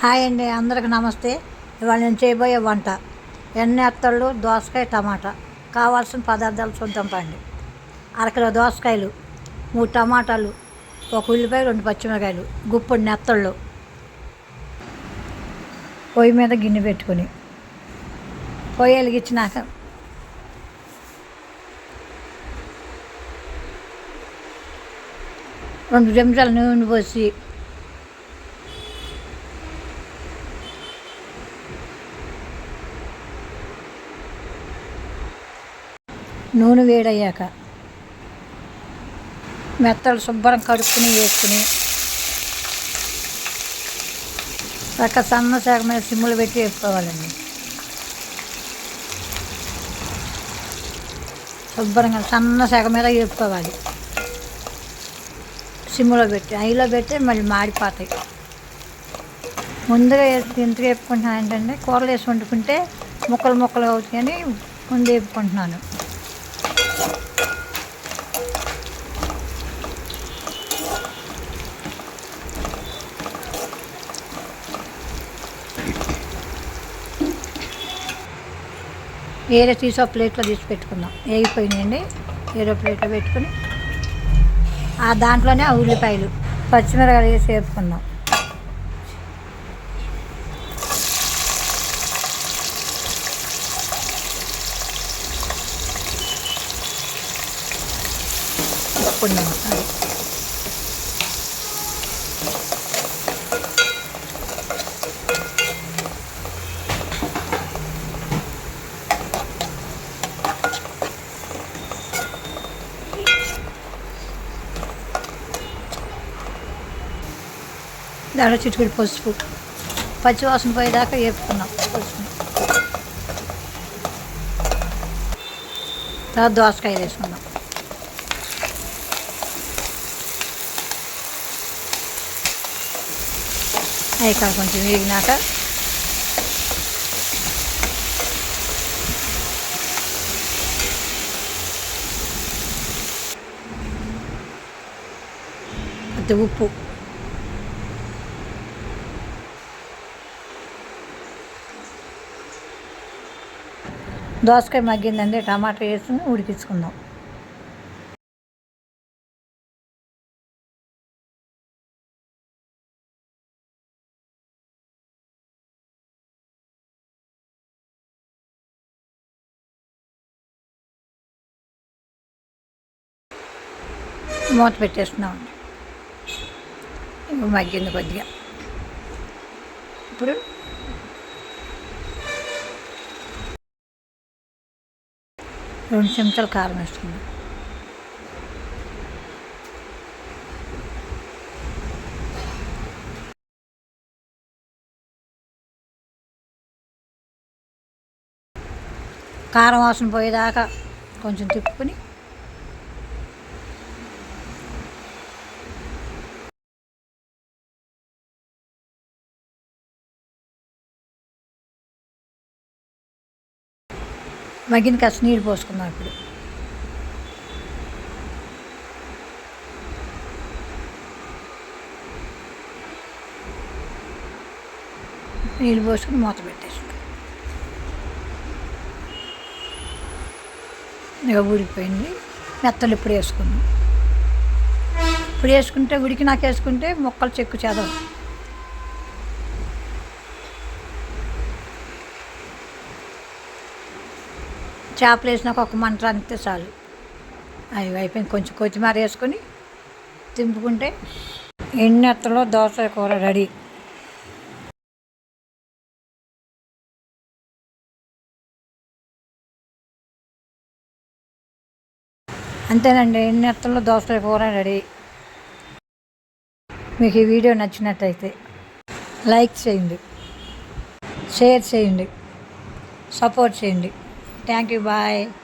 Hi అండి అందరికి నమస్తే. ఇవాళ నేను చేయబోయే వంట ఎన్నెత్తళ్ళు దోసకాయ టమాటా. కావాల్సిన పదార్థాలు చూద్దాం పండి అరకిలో దోసకాయలు మూడు టమాటాలు ఒక ఉల్లిపాయ రెండు పచ్చిమిరకాయలు గుప్పుడు నెత్తళ్ళు. పొయ్యి మీద గిన్నె పెట్టుకుని పొయ్యి వెలిగించినాక రెండు చెంచాలు నూనె పోసి నూనె వేడయ్యాక మెత్తలు శుభ్రం కడుక్కుని వేసుకుని పక్క సన్న శాఖ మీద సిమ్ములు పెట్టి వేసుకోవాలండి. శుభ్రంగా సన్న శాఖ మీద వేసుకోవాలి. సిమ్లో పెట్టి ఐలో పెట్టి మళ్ళీ మాడిపోతాయి. ముందుగా వేసి వేపుకుంటున్నాను ఏంటంటే కూరలు వేసి వండుకుంటే ముక్కలు ముక్కలు అవుతాయని ముందు వేపుకుంటున్నాను. వేరే తీసి ఒక ప్లేట్లో తీసి పెట్టుకుందాం వేగిపోయినాయండి. వేరే ప్లేట్లో పెట్టుకుని ఆ దాంట్లోనే ఆ ఉల్లిపాయలు పచ్చిమిరపకాయలు వేసి వేపుకుందాం. వేపుకుందాం. దాంట్లో చిటికెడు పసుపు. పచ్చివాసన పోయేదాకా వేపుకున్నాం పసుపుని. తర్వాత దోసకాయ వేసుకుందాం అవి ఇక్కడ కొంచెం వేగినాక ఉప్పు. దోసకాయ మగ్గిందండి టమాటా వేసుకుని ఉడికించుకుందాం. మూత పెట్టేస్తున్నాం ఇప్పుడు మగ్గింది కొద్దిగా. ఇప్పుడు రెండు చెంచాలు కారం వేసుకుంది. కారం వాసన పోయేదాకా కొంచెం తిప్పుకొని మగ్గిన కాస్త నీళ్ళు పోసుకుందాం ఇప్పుడు. నీళ్ళు పోసుకుని మూత పెట్టేసుకుంటాం ఇక ఉడికిపోయింది మెత్తలు ఇప్పుడు వేసుకుందాం. ఇప్పుడు వేసుకుంటే ఉడికి నాకు వేసుకుంటే మొక్కలు చెక్కు చేదవు. చేపలు వేసినాక ఒక మంట అంతే చాలు. అవి అయిపోయింది. కొంచెం కొత్తిమీర వేసుకొని తింపుకుంటే ఎన్నెత్తలో దోస కూర రెడీ. అంతేనండి ఎన్నెత్తలో దోసకాయ కూర రెడీ. మీకు ఈ వీడియో నచ్చినట్టయితే లైక్ చేయండి షేర్ చేయండి సపోర్ట్ చేయండి. Thank you. Bye.